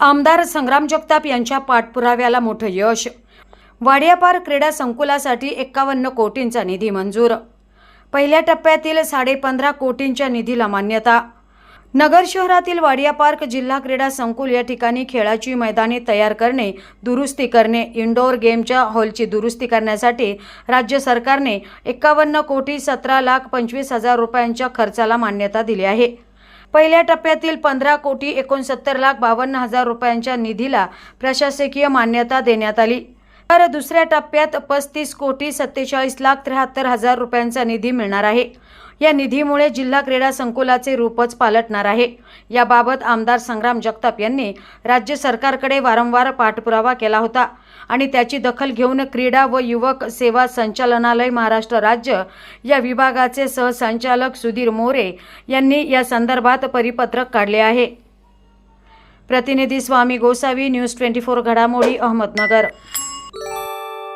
आमदार संग्राम जगताप यांच्या पाठपुराव्याला मोठं यश. वाडियापार क्रीडा संकुलासाठी एक्कावन्न कोटींचा निधी मंजूर. पहिल्या टप्प्यातील साडेपंधरा कोटींच्या निधीला मान्यता. नगर शहरातील वाडिया पार्क जिल्हा क्रीडा संकुल या ठिकाणी खेळाची मैदाने तयार करणे दुरुस्ती करणे इंडोर गेमच्या हॉलची दुरुस्ती करण्यासाठी राज्य सरकारने एक्कावन्न कोटी सतरा लाख पंचवीस हजार रुपयांच्या खर्चाला मान्यता दिली आहे. पहिल्या टप्प्यातील पंधरा कोटी एकोणसत्तर लाख बावन्न हजार रुपयांच्या निधीला प्रशासकीय मान्यता देण्यात आली. तर दुसऱ्या टप्प्यात पस्तीस कोटी सत्तेचाळीस लाख त्र्याहत्तर हजार रुपयांचा निधी मिळणार आहे. या निधीमुळे जिल्हा क्रीडा संकुलाचे रूपच पालटणार आहे. याबाबत आमदार संग्राम जगताप यांनी राज्य सरकारकडे वारंवार पाठपुरावा केला होता आणि त्याची दखल घेऊन क्रीडा व युवक सेवा संचालनालय महाराष्ट्र राज्य या विभागाचे सहसंचालक सुधीर मोरे यांनी या संदर्भात परिपत्रक काढले आहे. प्रतिनिधी Swami Gosavi news twenty four घडामोडी अहमदनगर.